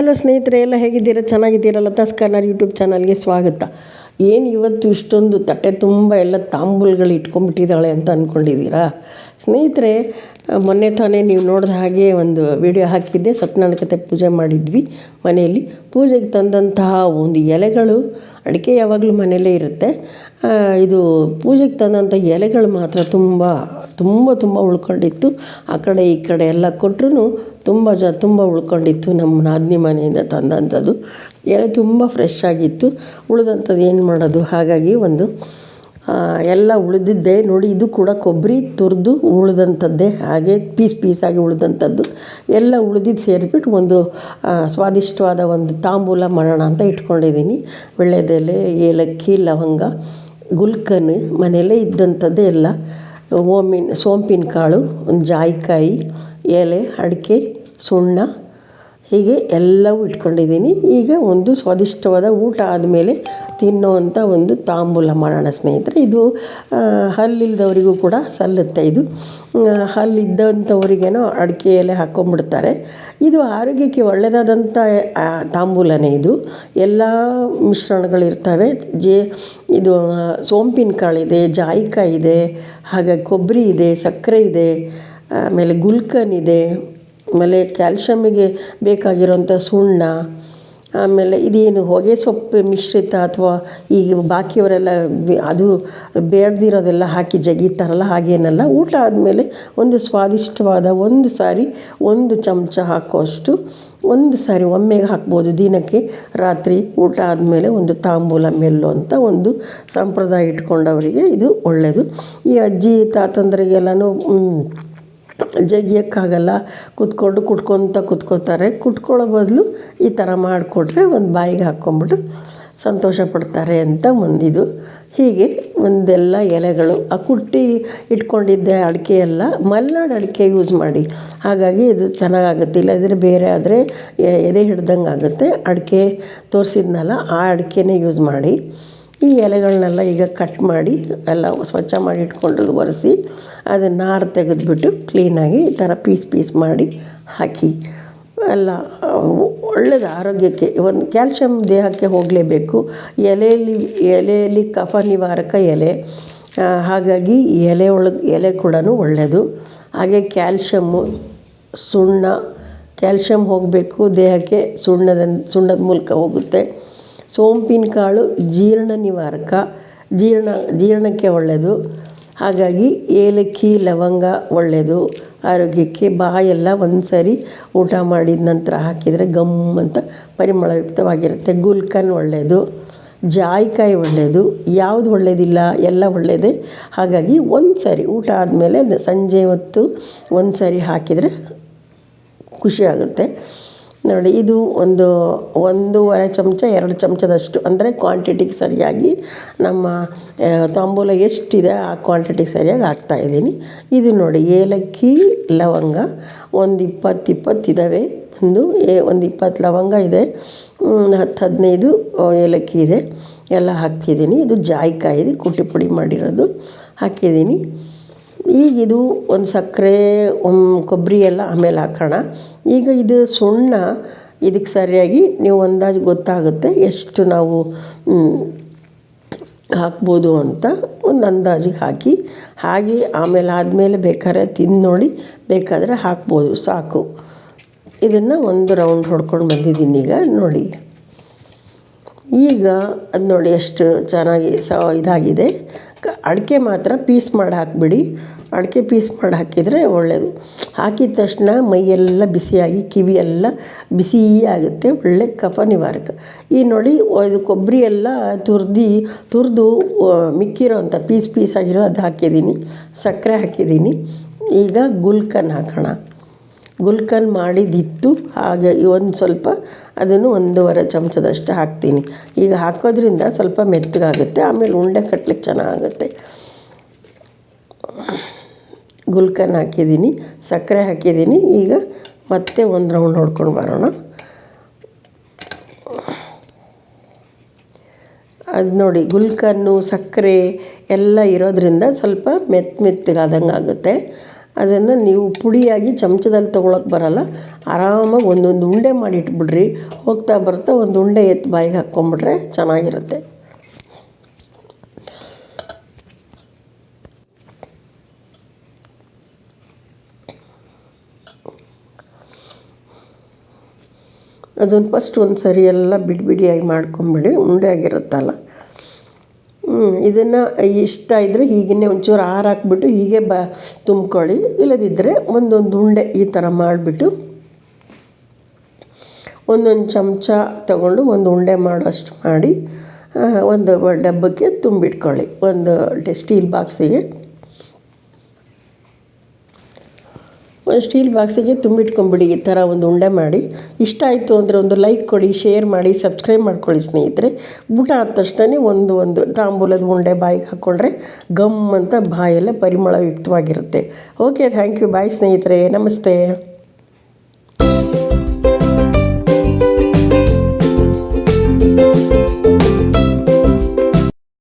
Hello ಸ್ನೇಹಿತರೆ, ಎಲ್ಲ ಹೇಗಿದ್ದೀರಾ? ಚೆನ್ನಾಗಿದ್ದೀರಾ ಲತಾಸ್ ಕಾರ್ನರ್ ಯೂಟ್ಯೂಬ್ ಚಾನಲ್ಗೆ ಸ್ವಾಗತ. ಏನು ಇವತ್ತು ಇಷ್ಟೊಂದು ತಟ್ಟೆ ತುಂಬ ಎಲ್ಲ ತಾಂಬೂಲ್ಗಳು ಇಟ್ಕೊಂಡ್ಬಿಟ್ಟಿದ್ದಾಳೆ ಅಂತ ಅಂದ್ಕೊಂಡಿದ್ದೀರಾ ಸ್ನೇಹಿತರೆ ಮೊನ್ನೆ ತಾನೇ ನೀವು ನೋಡಿದ ಹಾಗೆ ಒಂದು ವಿಡಿಯೋ ಹಾಕಿದ್ದೆ. ಸತ್ಯನಾರಾಯಣ ಪೂಜೆ ಮಾಡಿದ್ವಿ ಮನೆಯಲ್ಲಿ. ಪೂಜೆಗೆ ತಂದಂತಹ ಒಂದು ಎಲೆಗಳು ಅಡಿಕೆ ಯಾವಾಗಲೂ ಮನೆಯಲ್ಲೇ ಇರುತ್ತೆ. ಇದು ಪೂಜೆಗೆ ತಂದಂಥ ಎಲೆಗಳು ಮಾತ್ರ ತುಂಬ ತುಂಬ ತುಂಬ ಉಳ್ಕೊಂಡಿತ್ತು. ಆ ಕಡೆ ಈ ಕಡೆ ಎಲ್ಲ ಕೊಟ್ಟರು ತುಂಬ ಜ ತುಂಬ ಉಳ್ಕೊಂಡಿತ್ತು ನಮ್ಮ ನಾದಿನಿ ಮನೆಯಿಂದ ತಂದಂಥದ್ದು. ಎಲೆ ತುಂಬ ಫ್ರೆಶ್ ಆಗಿತ್ತು. ಉಳಿದಂಥದ್ದು ಏನು ಮಾಡೋದು? ಹಾಗಾಗಿ ಒಂದು ಎಲ್ಲ ಉಳಿದಿದ್ದೆ. ನೋಡಿ, ಇದು ಕೂಡ ಕೊಬ್ಬರಿ ತುರಿದು ಉಳಿದಂಥದ್ದೇ. ಹಾಗೆ ಪೀಸ್ ಪೀಸಾಗಿ ಉಳಿದಂಥದ್ದು. ಎಲ್ಲ ಉಳಿದಿದ್ದು ಸೇರಿಬಿಟ್ಟು ಒಂದು ಸ್ವಾದಿಷ್ಟವಾದ ಒಂದು ತಾಂಬೂಲ ಮಾಡೋಣ ಅಂತ ಇಟ್ಕೊಂಡಿದ್ದೀನಿ. ವೀಳ್ಯದೆಲೆ ಏಲಕ್ಕಿ, ಲವಂಗ ಗುಲ್ಕನ್ ಮನೆಯಲ್ಲೇ ಇದ್ದಂಥದ್ದೇ ಎಲ್ಲ. ಓಮಿನ ಸೋಂಪಿನ ಕಾಳು ಒಂದು ಜಾಯಿಕಾಯಿ ಎಲೆ ಅಡಿಕೆ ಸುಣ್ಣ ಹೀಗೆ ಎಲ್ಲವೂ ಇಟ್ಕೊಂಡಿದ್ದೀನಿ. ಈಗ ಒಂದು ಸ್ವಾದಿಷ್ಟವಾದ ಊಟ ಆದಮೇಲೆ ತಿನ್ನೋವಂಥ ಒಂದು ತಾಂಬೂಲ ಮಾಡೋಣ ಸ್ನೇಹಿತರೆ. ಇದು ಹಲ್ಲಿಲ್ಲದವರಿಗೂ ಕೂಡ ಸಲ್ಲುತ್ತೆ ಇದು. ಹಲ್ಲಿದ್ದಂಥವರಿಗೇನೋ ಅಡಿಕೆ ಎಲೆ ಹಾಕ್ಕೊಂಬಿಡ್ತಾರೆ. ಇದು ಆರೋಗ್ಯಕ್ಕೆ ಒಳ್ಳೆಯದಾದಂಥ ತಾಂಬೂಲನೇ ಇದು. ಎಲ್ಲ ಮಿಶ್ರಣಗಳಿರ್ತವೆ. ಜೆ, ಇದು ಸೋಂಪಿನ ಕಾಳಿದೆ ಜಾಯಿಕಾಯಿ ಇದೆ ಹಾಗೆ ಕೊಬ್ಬರಿ ಇದೆ, ಸಕ್ಕರೆ ಇದೆ, ಆಮೇಲೆ ಗುಲ್ಕನ್ ಇದೆ. ಆಮೇಲೆ ಕ್ಯಾಲ್ಶಿಯಮ್ಮಿಗೆ ಬೇಕಾಗಿರೋಂಥ ಸುಣ್ಣ, ಆಮೇಲೆ ಇದೇನು ಹೊಗೆ ಸೊಪ್ಪು ಮಿಶ್ರಿತ ಅಥವಾ ಈಗ ಬಾಕಿಯವರೆಲ್ಲ ಅದು ಬೇಡದಿರೋದೆಲ್ಲ ಹಾಕಿ ಜಗಿತಾರಲ್ಲ ಹಾಗೇನಲ್ಲ, ಊಟ ಆದಮೇಲೆ ಒಂದು ಸ್ವಾದಿಷ್ಟವಾದ ಒಂದು ಸಾರಿ ಒಂದು ಚಮಚ ಹಾಕೋಷ್ಟು ಒಂದು ಸಾರಿ ಒಮ್ಮೆಗೆ ಹಾಕ್ಬೋದು ದಿನಕ್ಕೆ, ರಾತ್ರಿ ಊಟ ಆದಮೇಲೆ ಒಂದು ತಾಂಬೂಲ ಮೆಲ್ಲು ಅಂತ ಒಂದು ಸಂಪ್ರದಾಯ ಇಟ್ಕೊಂಡವರಿಗೆ ಇದು ಒಳ್ಳೆಯದು ಈ ಅಜ್ಜಿ, ತಾತಂದ್ರಿಗೆಲ್ಲನೂ ಜಗಿಯೋಕ್ಕಾಗಲ್ಲ, ಕುತ್ಕೊಂಡು ಕುಟ್ಕೊತ ಕುತ್ಕೋತಾರೆ. ಕುಟ್ಕೊಳ್ಳೋ ಬದಲು ಈ ಥರ ಮಾಡಿಕೊಟ್ರೆ ಒಂದು ಬಾಯಿಗೆ ಹಾಕ್ಕೊಂಬಿಟ್ಟು ಸಂತೋಷ ಪಡ್ತಾರೆ ಅಂತ ಒಂದಿದು ಹೀಗೆ ಒಂದೆಲ್ಲ ಎಲೆಗಳು, ಆ ಕುಟ್ಟಿ ಇಟ್ಕೊಂಡಿದ್ದೆ ಅಡಿಕೆ ಎಲ್ಲ ಮಲೆನಾಡು ಅಡಿಕೆ ಯೂಸ್ ಮಾಡಿ. ಹಾಗಾಗಿ ಇದು ಚೆನ್ನಾಗಾಗುತ್ತೆ. ಇಲ್ಲದ್ರೆ ಬೇರೆ ಆದರೆ ಎದೆ ಹಿಡ್ದಂಗೆ ಆಗುತ್ತೆ ಅಡಿಕೆ ತೋರಿಸಿದ್ನಲ್ಲ, ಆ ಅಡಿಕೆನೇ ಯೂಸ್ ಮಾಡಿ. ಈ ಎಲೆಗಳನ್ನೆಲ್ಲ ಈಗ ಕಟ್ ಮಾಡಿ ಎಲ್ಲ ಸ್ವಚ್ಛ ಮಾಡಿ ಇಟ್ಕೊಂಡು ಒರೆಸಿ ಅದನ್ನು ನಾರು ತೆಗೆದ್ಬಿಟ್ಟು ಕ್ಲೀನಾಗಿ ಈ ಥರ ಪೀಸ್ ಪೀಸ್ ಮಾಡಿ ಹಾಕಿ. ಎಲ್ಲ ಒಳ್ಳೆಯದು ಆರೋಗ್ಯಕ್ಕೆ, ಒಂದು ಕ್ಯಾಲ್ಶಿಯಮ್ ದೇಹಕ್ಕೆ ಹೋಗಲೇಬೇಕು. ಎಲೆಯಲ್ಲಿ ಎಲೆಯಲ್ಲಿ ಕಫ ನಿವಾರಕ ಎಲೆ. ಹಾಗಾಗಿ ಎಲೆ ಒಳಗೆ, ಎಲೆ ಕೂಡ ಒಳ್ಳೆಯದು ಹಾಗೆ ಕ್ಯಾಲ್ಶಿಯಮ್ಮು ಸುಣ್ಣ ಕ್ಯಾಲ್ಶಿಯಮ್ ಹೋಗಬೇಕು, ದೇಹಕ್ಕೆ ಸುಣ್ಣದ ಸುಣ್ಣದ ಮೂಲಕ ಹೋಗುತ್ತೆ. ಸೋಂಪಿನ ಕಾಳು ಜೀರ್ಣ ನಿವಾರಕ, ಜೀರ್ಣ, ಜೀರ್ಣಕ್ಕೆ ಒಳ್ಳೆಯದು. ಹಾಗಾಗಿ ಏಲಕ್ಕಿ, ಲವಂಗ ಒಳ್ಳೆಯದು. ಆರೋಗ್ಯಕ್ಕೆ ಬಾಯೆಲ್ಲ ಒಂದು ಸಾರಿ ಊಟ ಮಾಡಿದ ನಂತರ ಹಾಕಿದರೆ ಗಮ್ ಅಂತ ಪರಿಮಳಯುಕ್ತವಾಗಿರುತ್ತೆ ಗುಲ್ಕನ್ ಒಳ್ಳೆಯದು. ಜಾಯಿಕಾಯಿ ಒಳ್ಳೆಯದು. ಯಾವುದು ಒಳ್ಳೆಯದಿಲ್ಲ ಎಲ್ಲ ಒಳ್ಳೆಯದೇ. ಹಾಗಾಗಿ ಒಂದು ಸಾರಿ ಊಟ ಆದಮೇಲೆ ಸಂಜೆ ಹೊತ್ತು ಒಂದು ಸಾರಿ ಹಾಕಿದರೆ ಖುಷಿ ಆಗುತ್ತೆ. ನೋಡಿ, ಇದು ಒಂದು ಒಂದೂವರೆ ಚಮಚ, ಎರಡು ಚಮಚದಷ್ಟು, ಅಂದರೆ ಕ್ವಾಂಟಿಟಿಗೆ ಸರಿಯಾಗಿ ನಮ್ಮ ತಾಂಬೂಲ ಎಷ್ಟಿದೆ ಆ ಕ್ವಾಂಟಿಟಿಗೆ ಸರಿಯಾಗಿ ಹಾಕ್ತಾಯಿದ್ದೀನಿ ಇದು ನೋಡಿ, ಏಲಕ್ಕಿ, ಲವಂಗ, ಒಂದು ಇಪ್ಪತ್ತು ಇಪ್ಪತ್ತು ಇದ್ದಾವೆ ಒಂದು, ಏ, ಒಂದು ಇಪ್ಪತ್ತು ಲವಂಗ ಇದೆ. ಹತ್ತು ಹದಿನೈದು ಏಲಕ್ಕಿ ಇದೆ. ಎಲ್ಲ ಹಾಕ್ತಿದ್ದೀನಿ. ಇದು ಜಾಯಿಕಾಯಿ ಇದೆ ಪುಡಿ ಮಾಡಿರೋದು. ಹಾಕಿದ್ದೀನಿ. ಈಗ ಇದು ಒಂದು ಸಕ್ಕರೆ ಕೊಬ್ಬರಿ ಎಲ್ಲ ಆಮೇಲೆ ಹಾಕೋಣ. ಈಗ ಇದು ಸುಣ್ಣ, ಇದಕ್ಕೆ ಸರಿಯಾಗಿ ನೀವು ಅಂದಾಜು ಗೊತ್ತಾಗುತ್ತೆ ಎಷ್ಟು ನಾವು ಹಾಕ್ಬೋದು ಅಂತ ಒಂದು ಅಂದಾಜಿಗೆ ಹಾಕಿ, ಹಾಗೆ ಆಮೇಲೆ ಆದಮೇಲೆ ಬೇಕಾದ್ರೆ ತಿಂದು ನೋಡಿ, ಬೇಕಾದರೆ ಹಾಕ್ಬೋದು, ಸಾಕು. ಇದನ್ನು ಒಂದು ರೌಂಡ್ ಹೊಡ್ಕೊಂಡು ಬಂದಿದ್ದೀನಿ ಈಗ, ನೋಡಿ. ಈಗ ಅದು ನೋಡಿ ಎಷ್ಟು ಚೆನ್ನಾಗಿ ಸ ಇದಾಗಿದೆ. ಅಡಿಕೆ ಮಾತ್ರ ಪೀಸ್ ಮಾಡಿ ಹಾಕಿಬಿಡಿ. ಅಡಿಕೆ ಪೀಸ್ ಮಾಡಿ ಹಾಕಿದರೆ ಒಳ್ಳೆಯದು ಹಾಕಿದ ತಕ್ಷಣ ಮೈಯೆಲ್ಲ ಬಿಸಿಯಾಗಿ ಕಿವಿ ಎಲ್ಲ ಬಿಸಿ ಆಗುತ್ತೆ ಒಳ್ಳೆ ಕಫ ನಿವಾರಕ. ಈ ನೋಡಿ ಇದು ಕೊಬ್ಬರಿ ಎಲ್ಲ ತುರ್ದು ತುರಿದು ಮಿಕ್ಕಿರೋ ಅಂಥ ಪೀಸ್ ಪೀಸ್ ಆಗಿರೋ ಅದು ಹಾಕಿದ್ದೀನಿ. ಸಕ್ಕರೆ ಹಾಕಿದ್ದೀನಿ. ಈಗ ಗುಲ್ಕನ್ ಹಾಕೋಣ. ಗುಲ್ಕನ್ ಮಾಡಿದಿತ್ತು. ಹಾಗೆ ಒಂದು ಸ್ವಲ್ಪ ಅದನ್ನು ಒಂದೂವರೆ ಚಮಚದಷ್ಟು ಹಾಕ್ತೀನಿ. ಈಗ ಹಾಕೋದ್ರಿಂದ ಸ್ವಲ್ಪ ಮೆತ್ತಗಾಗುತ್ತೆ, ಆಮೇಲೆ ಉಂಡೆ ಕಟ್ಲಿಕ್ಕೆ ಚೆನ್ನಾಗುತ್ತೆ. ಗುಲ್ಕನ್ ಹಾಕಿದ್ದೀನಿ, ಸಕ್ಕರೆ ಹಾಕಿದ್ದೀನಿ. ಈಗ ಮತ್ತೆ ಒಂದು ರೌಂಡ್ ಹೊಡ್ಕೊಂಡು ಬರೋಣ. ಅದು ನೋಡಿ, ಗುಲ್ಕನ್ನು, ಸಕ್ಕರೆ ಎಲ್ಲ ಇರೋದ್ರಿಂದ ಸ್ವಲ್ಪ ಮೆತ್ತ ಮೆತ್ತಗಾದಂಗೆ ಆಗುತ್ತೆ ಅದನ್ನು ನೀವು ಪುಡಿಯಾಗಿ ಚಮಚದಲ್ಲಿ ತೊಗೊಳಕ್ಕೆ ಬರಲ್ಲ. ಆರಾಮಾಗಿ ಒಂದೊಂದು ಉಂಡೆ ಮಾಡಿ ಇಟ್ಬಿಡ್ರಿ. ಹೋಗ್ತಾ ಬರ್ತಾ ಒಂದು ಉಂಡೆ ಎತ್ತು ಬಾಯಿಗೆ ಹಾಕ್ಕೊಂಬಿಟ್ರೆ ಚೆನ್ನಾಗಿರುತ್ತೆ. ಅದನ್ನು ಫಸ್ಟ್ ಒಂದು ಸರಿ ಎಲ್ಲ ಬಿಡಿ ಬಿಡಿಯಾಗಿ ಮಾಡ್ಕೊಂಬಿಡಿ. ಉಂಡೆ ಆಗಿರುತ್ತಲ್ಲ. ಇದನ್ನು ಇಷ್ಟ ಇದ್ದರೆ ಹೀಗೇ ಒಂಚೂರು ಆರು ಹಾಕ್ಬಿಟ್ಟು ಹೀಗೆ ಬ ತುಂಬ್ಕೊಳ್ಳಿ. ಇಲ್ಲದಿದ್ದರೆ ಒಂದೊಂದು ಉಂಡೆ ಈ ಥರ ಮಾಡಿಬಿಟ್ಟು ಒಂದೊಂದು ಚಮಚ ತಗೊಂಡು ಒಂದು ಉಂಡೆ ಮಾಡೋಷ್ಟು ಮಾಡಿ ಒಂದು ಡಬ್ಬಕ್ಕೆ ತುಂಬಿಟ್ಕೊಳ್ಳಿ. ಒಂದು ಸ್ಟೀಲ್ ಬಾಕ್ಸಿಗೆ ಸ್ಟೀಲ್ ಬಾಕ್ಸಿಗೆ ತುಂಬಿಟ್ಕೊಂಬಿಡಿ ಈ ಥರ ಒಂದು ಉಂಡೆ ಮಾಡಿ. ಇಷ್ಟ ಆಯಿತು ಅಂದರೆ ಒಂದು ಲೈಕ್ ಕೊಡಿ, ಶೇರ್ ಮಾಡಿ, ಸಬ್ಸ್ಕ್ರೈಬ್ ಮಾಡ್ಕೊಳ್ಳಿ ಸ್ನೇಹಿತರೆ. ಊಟ ಆದ ತಕ್ಷಣ ಒಂದು ಒಂದು ತಾಂಬೂಲದ ಉಂಡೆ ಬಾಯಿಗೆ ಹಾಕ್ಕೊಂಡ್ರೆ ಗಮ್ ಅಂತ ಬಾಯೆಲ್ಲ ಪರಿಮಳಯುಕ್ತವಾಗಿರುತ್ತೆ ಓಕೆ ಥ್ಯಾಂಕ್ ಯು ಬಾಯ್ ಸ್ನೇಹಿತರೆ. ನಮಸ್ತೆ.